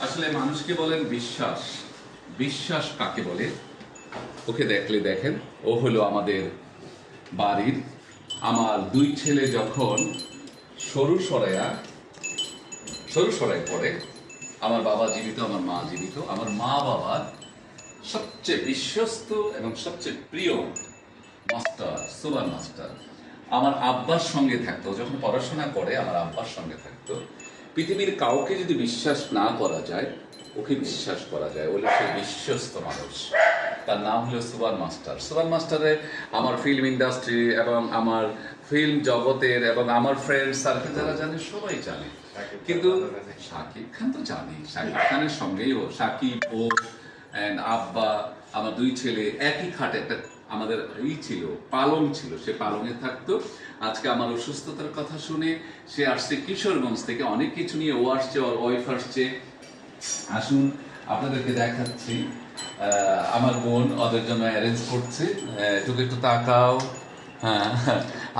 আসলে মানুষকে বলেন বিশ্বাস। বিশ্বাস কাকে বলে? ওকে দেখলে দেখেন, ও হলো আমাদের বাড়ির। আমার দুই ছেলে যখন সরু সরাইয়া, সরু সরাই আমার বাবা জীবিত, আমার মা জীবিত, আমার মা বাবার সবচেয়ে বিশ্বস্ত এবং সবচেয়ে প্রিয় মাস্টার, সুপার মাস্টার। আমার আব্বার সঙ্গে থাকতো। যখন পড়াশোনা করে আমার আব্বার সঙ্গে থাকতো। পৃথিবীর কাউকে যদি বিশ্বাস না করা যায় ওকে বিশ্বাস করা যায়। ওগুলো সে বিশ্বস্ত মানুষ। তার নাম হলো সুপার মাস্টার। সুপার মাস্টারে আমার ফিল্ম ইন্ডাস্ট্রি এবং আমার ফিল্ম জগতের এবং আমার ফ্রেন্ড সার্কেল যারা জানে সবাই জানে। কিন্তু শাকিব খান তো জানি। শাকিব খানের সঙ্গেই ও শাকিব ও and আব্বা আমার দুই ছেলে একই খাটে একটা আমাদের ই ছিল পালং ছিল সে পালংয়ে থাকতো। আজকে আমার অসুস্থতার কথা শুনে সে আসছে কিশোরগঞ্জ থেকে অনেক কিছু নিয়ে ও আসছে ওর ওয়াইফ আসছে। আসুন আপনাদেরকে দেখাচ্ছি। আমার বোন ওদের জন্য অ্যারেঞ্জ করছে। আহ, একটু তাকাও। হ্যাঁ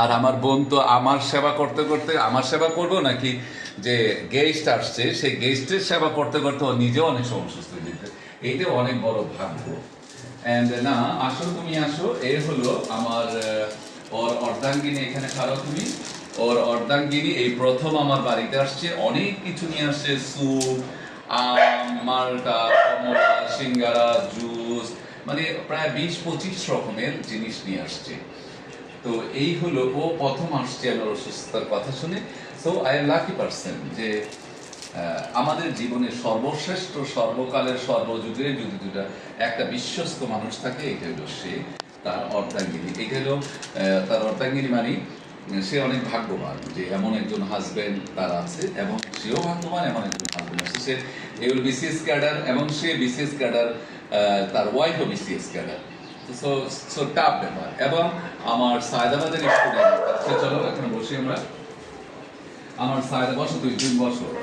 আর আমার বোন তো আমার সেবা করতে করতে আমার সেবা করব নাকি যে গেস্ট আসছে সেই গেস্টের সেবা করতে করতে ও নিজেও অনেক সময় অসুস্থ হয়ে যেত এইটা অনেক বড় ভাগ্য। অ্যান্ড না, আসো তুমি আসো, এ হলো আমার ওর অর্ধাঙ্গিনী এখানে খারাপ তুমি। ওর অর্ধাঙ্গিনী এই প্রথম আমার বাড়িতে আসছে, অনেক কিছু নিয়ে আসছে, স্যুপ, আম, মালটা, কমলা, সিঙ্গারা, জুস মানে প্রায় বিশ পঁচিশ রকমের জিনিস নিয়ে আসছে। তো এই হলো, ও প্রথম আসছে আমার অসুস্থতার কথা শুনে। So I am lucky person যে আমাদের জীবনে সর্বশ্রেষ্ঠ সর্বকালের সর্বযুগে যদি দুটা একটা বিশ্বস্ত মানুষ থাকে এটা হলো সে তার অর্ধাঙ্গিনী। এটা হলো তার অর্ধাঙ্গিনী মানে সে অনেক ভাগ্যবান যে এমন একজন হাজবেন্ড তার আছে এবং সেও ভাগ্যবান এমন একজন হাজবেন্ড আছে। সে এগুলো বিসিএস ক্যাডার এবং সে বিসিএস ক্যাডার তার ওয়াইফও বিসিএস ক্যাডার সো টাফ ব্যাপার। এবং আমার সায়দাবাদের স্টুডেন্ট আচ্ছা চলো এখানে বসি আমরা। আমার সায়দা বসো তুই বসো। আহ,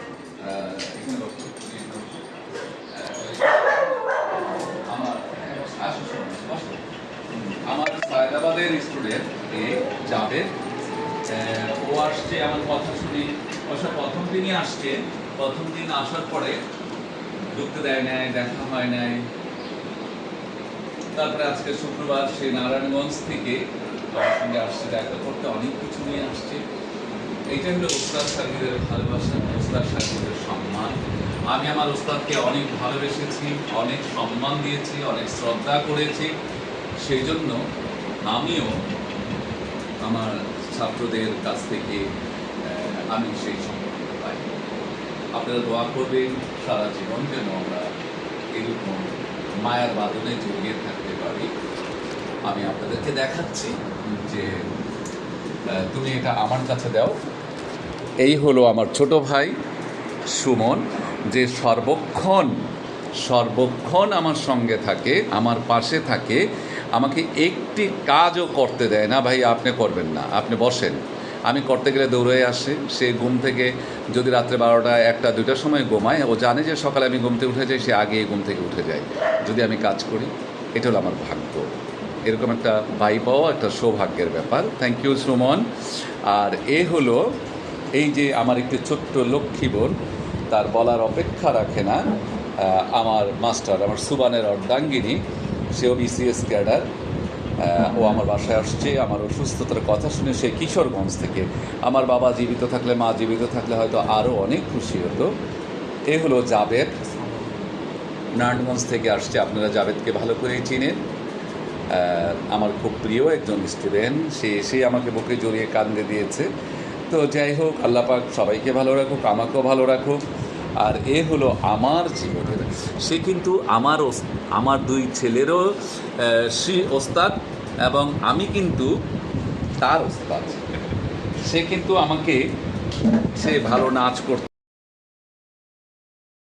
আমার সায়দাবাদের স্টুডেন্ট এ যাবে। ও আসছে আমার কথা শুনি। অবশ্য প্রথম দিনই আসছে। প্রথম দিন আসার পরে ঢুকতে দেয় নাই, দেখা হয় নাই। তারপরে আজকে শুক্রবার সে নারায়ণগঞ্জ থেকে আমার সঙ্গে আসছে, দেখা করতে অনেক কিছু নিয়ে আসছে। এইটা হলো উস্তাদ সাহেবের ভালোবাসা, উস্তাদ সাহেবের সম্মান। আমি আমার উস্তাদকে অনেক ভালোবেসেছি, অনেক সম্মান দিয়েছি, অনেক শ্রদ্ধা করেছি। সেই জন্য আমিও আমার ছাত্রদের কাছ থেকে আমি সেই সম্পর্কটা পাই। আপনারা দোয়া করবেন, সারা জীবন যেন আমরা এরকম মায়ার বাদনে জড়িয়ে থাকতে পারি। আমি আপনাদেরকে দেখাচ্ছি যে তুমি এটা আমার কাছে দাও। এই হলো আমার ছোট ভাই সুমন, যে সর্বক্ষণ সর্বক্ষণ আমার সঙ্গে থাকে, আমার পাশে থাকে, আমাকে একটি কাজও করতে দেয় না, ভাই আপনি করবেন না, আপনি বসেন। আমি করতে গেলে দৌড়ে আসে, সে ঘুম থেকে যদি রাত্রে বারোটা, একটা, দুইটার সময় ঘুমায়, ও জানে যে সকালে আমি ঘুম থেকে উঠে যাই, সে আগে ঘুম থেকে উঠে যায়। যদি আমি কাজ করি, এটা হলো আমার ভাগ্য। এরকম একটা ভাই পাওয়া, একটা সৌভাগ্যের ব্যাপার। Thank you Suman. আর এ হলো এই যে আমার একটি ছোট্ট লক্ষ্মী বোন, তার বলার অপেক্ষা রাখে না আমার মাস্টার, আমার সুবানের অর্ধাঙ্গিনী। সেও বিসিএস ক্যাডার ও আমার বাসায় আসছে, আমার অসুস্থতার কথা শুনে সে কিশোরগঞ্জ থেকে। আমার বাবা জীবিত থাকলে, মা জীবিত থাকলে হয়তো আরও অনেক খুশি হতো। এ হলো জাবেদ। নারায়ণগঞ্জ থেকে আসছে, আপনারা জাবেদকে ভালো করেই চিনেন। আমার খুব প্রিয় একজন স্টুডেন্ট, সে এসে আমাকে বুকে জড়িয়ে কান্দে দিয়েছে। তো যাই হোক আল্লাপাক সবাইকে ভালো রাখুক, আমাকেও ভালো রাখুক। আর এ হলো আমার জীবনের। সে কিন্তু আমার আমার দুই ছেলেরও সে ওস্তাদ এবং আমি কিন্তু তার ওস্তাদ। সে কিন্তু আমাকে, সে ভালো নাচ করতে